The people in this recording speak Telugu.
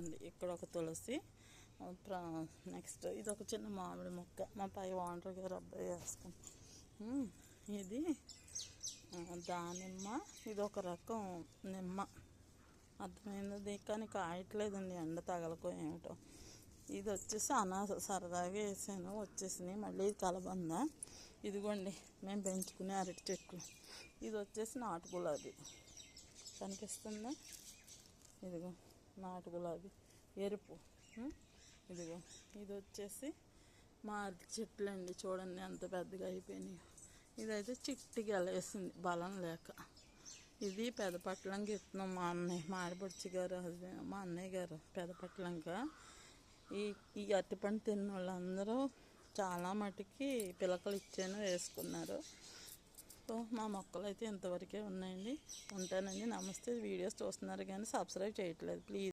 ఉంది ఇక్కడ ఒక తులసి నెక్స్ట్ ఇది ఒక చిన్న మామిడి మొక్క. మా పై వాంటర్ గారు అబ్బాయి వేసుకుని ఇది దానిమ్మ. ఇది ఒక రకం నిమ్మ. అర్థమైంది? కానీ కాయట్లేదండి ఎండ తగలకో ఏమిటో ఇది వచ్చేసి అనాస సరదాగా వేసాను. వచ్చేసినాయి. మళ్ళీ ఇది కలబంద. ఇదిగోండి మేము పెంచుకునే అరటి చెట్లు. ఇది వచ్చేసి నాటు గులాబీ. కనిపిస్తుందా? ఇదిగో. నాటు గులాబీ ఎరుపు ఇదిగో ఇది వచ్చేసి మా అరటి చెట్లు అండి చూడండి ఎంత పెద్దగా అయిపోయినాయి. ఇదైతే చిట్టిగా వేసింది బలం లేక. ఇది పెదపట్లంకి ఇస్తున్నాం మా అన్నయ్య మా ఆడపడుచు గారు హస్బెండ్ మా అన్నయ్య గారు పెదపట్లంక. ఈ ఈ అరటిపండు తిన్న వాళ్ళందరూ చాలా మటుకి పిలకలు ఇచ్చాను వేసుకున్నారు. సో మా మొక్కలు అయితే ఇంతవరకే ఉన్నాయండి. ఉంటానండి. నమస్తే. వీడియోస్ చూస్తున్నారు కానీ సబ్స్క్రైబ్ చేయట్లేదు. ప్లీజ్.